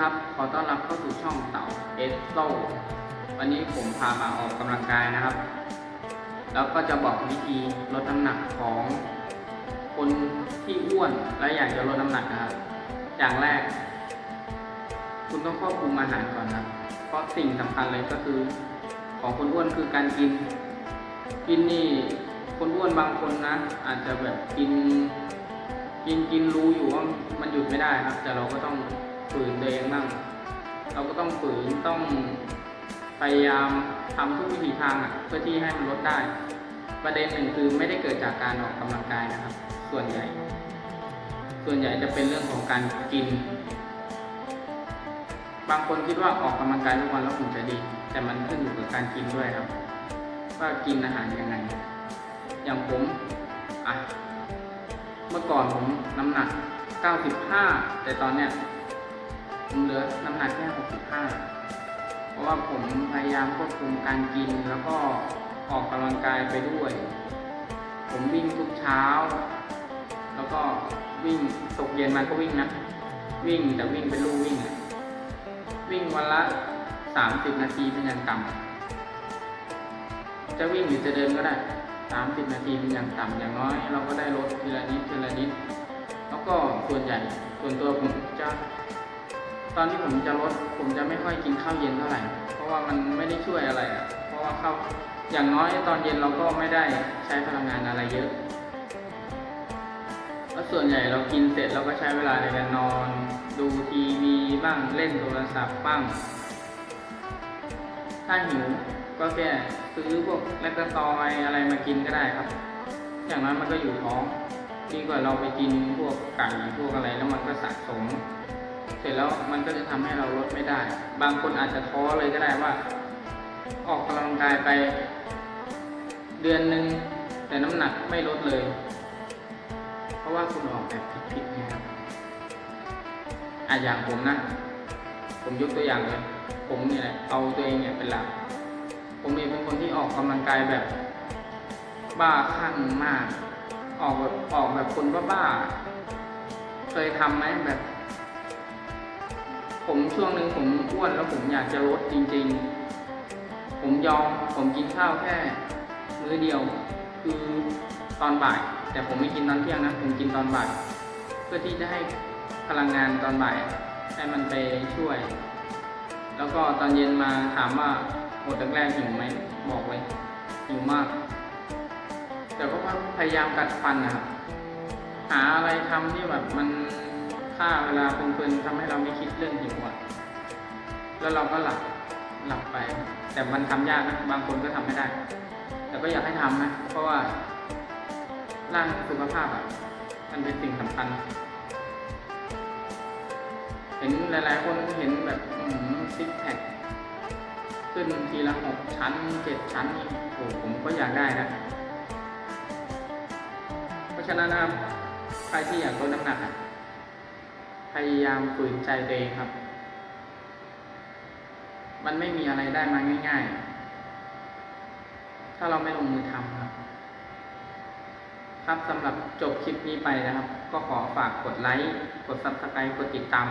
ครับ ขอต้อนรับเข้าสู่ช่องเต่าเอสโซวันนี้ผมพามาออกกำลังกายนะครับ แล้วก็จะบอกวิธีลดน้ำหนักของคนที่อ้วนและอยากจะลดน้ำหนักนะครับ อย่างแรก คุณต้องควบคุมอาหารก่อนนะเพราะสิ่งสำคัญเลยก็คือ ของคนอ้วนคือการกิน กินนี่คนอ้วนบางคนนะ อาจจะแบบกิน กินกินรู้อยู่ว่ามันหยุดไม่ได้ครับ แต่เราก็ต้อง ฝืนตัวเองบ้างเราก็ต้องฝืนต้องพยายามทำทุกวิถีทางอะเพื่อที่ให้มันลดได้ ประเด็นหนึ่งคือไม่ได้เกิดจากการออกกำลังกายนะครับ ส่วนใหญ่ ส่วนใหญ่จะเป็นเรื่องของการกิน บางคนคิดว่าออกกำลังกายทุกวันแล้วผมจะดี แต่มันขึ้นอยู่กับการกินด้วยครับ ว่ากินอาหารยังไง อย่างผมอะเมื่อก่อนผมน้ำหนัก 95 แต่ตอนเนี้ย ผมเหลือน้ำหนักแค่ 65 เพราะว่าผมพยายามควบคุมการกินแล้วก็ออกกำลังกายไปด้วย ผมวิ่งทุกเช้า แล้วก็วิ่งตกเย็นมาก็วิ่งนะ วิ่งแต่วิ่งเป็นลู่วิ่ง วิ่งวันละ 30 นาทีเป็นอย่างต่ำจะวิ่งหรือจะเดินก็ได้ 30 นาทีเป็นอย่างต่ำอย่างน้อย เราก็ได้ลดทีละนิดทีละนิด แล้วก็ส่วนใหญ่ส่วนตัวผมจะ ตอนที่ผมจะลดผมจะไม่ค่อยกินข้าวเย็นเท่าไหร่ เพราะว่ามันไม่ได้ช่วยอะไรอะ เพราะว่าข้าวอย่างน้อยตอนเย็นเราก็ไม่ได้ใช้พลังงานอะไรเยอะ แล้วส่วนใหญ่เรากินเสร็จเราก็ใช้เวลาในการนอน ดูทีวีบ้างเล่นโทรศัพท์บ้าง ถ้าหิวก็แค่ซื้อพวกแลคตาซอยอะไรมากินก็ได้ครับ อย่างนั้นมันก็อยู่ท้องดีกว่าเราไปกินพวกไก่พวกอะไรแล้วมันก็สะสม เสร็จแล้วมันก็จะทำให้เราลดไม่ได้ บางคนอาจจะท้อเลยก็ได้ว่า ออกกำลังกายไป เดือนหนึ่งแต่น้ำหนักไม่ลดเลย เพราะว่าคุณออกแบบผิดๆไงครับอะอย่างผมนะ ผมยกตัวอย่างเลยผมเนี่ยแหละเอาตัวเองเนี่ยเป็นหลัก ผมเองเป็นคนที่ออกกำลังกายแบบ บ้าคลั่งมาก ออกแบบออกแบบคนบ้าๆเคยทำไหมแบบ ผมช่วงหนึ่งผมอ้วนแล้วผมอยากจะลดจริง ๆ ผมยอมผมกินข้าวแค่มื้อเดียว คือตอนบ่าย แต่ผมไม่กินตอนเที่ยงนะ ผมกินตอนบ่าย เพื่อที่จะให้พลังงานตอนบ่ายให้มันไปช่วย แล้วก็ตอนเย็นมาถามว่าหมดแรกๆหิวไหมบอกเลยหิวมาก แต่ก็พยายามกัดฟันนะครับหาอะไรทำที่แบบมัน ฆ่าเวลาเพลินๆทำให้เราไม่คิดเรื่องหิวอะแล้วเราก็หลับหลับไป แต่มันทำยากนะบางคนก็ทำไม่ได้ แต่ก็อยากให้ทำนะ เพราะว่าร่างสุขภาพอะมันเป็นสิ่งสำคัญ เห็นหลาย ๆ คนเห็นแบบซิกแพคขึ้นทีละหกชั้นเจ็ดชั้นนี่โอ้ผมก็อยากได้นะ เพราะฉะนั้นนะครับใครที่อยากลดน้ำหนักอะ พยายามฝืนใจตัวเองครับ มันไม่มีอะไรได้มาง่าย ๆ ถ้าเราไม่ลงมือทำครับ ครับสำหรับจบคลิปนี้ไปนะครับ ก็ขอฝากกดไลค์ กด subscribe กดติดตาม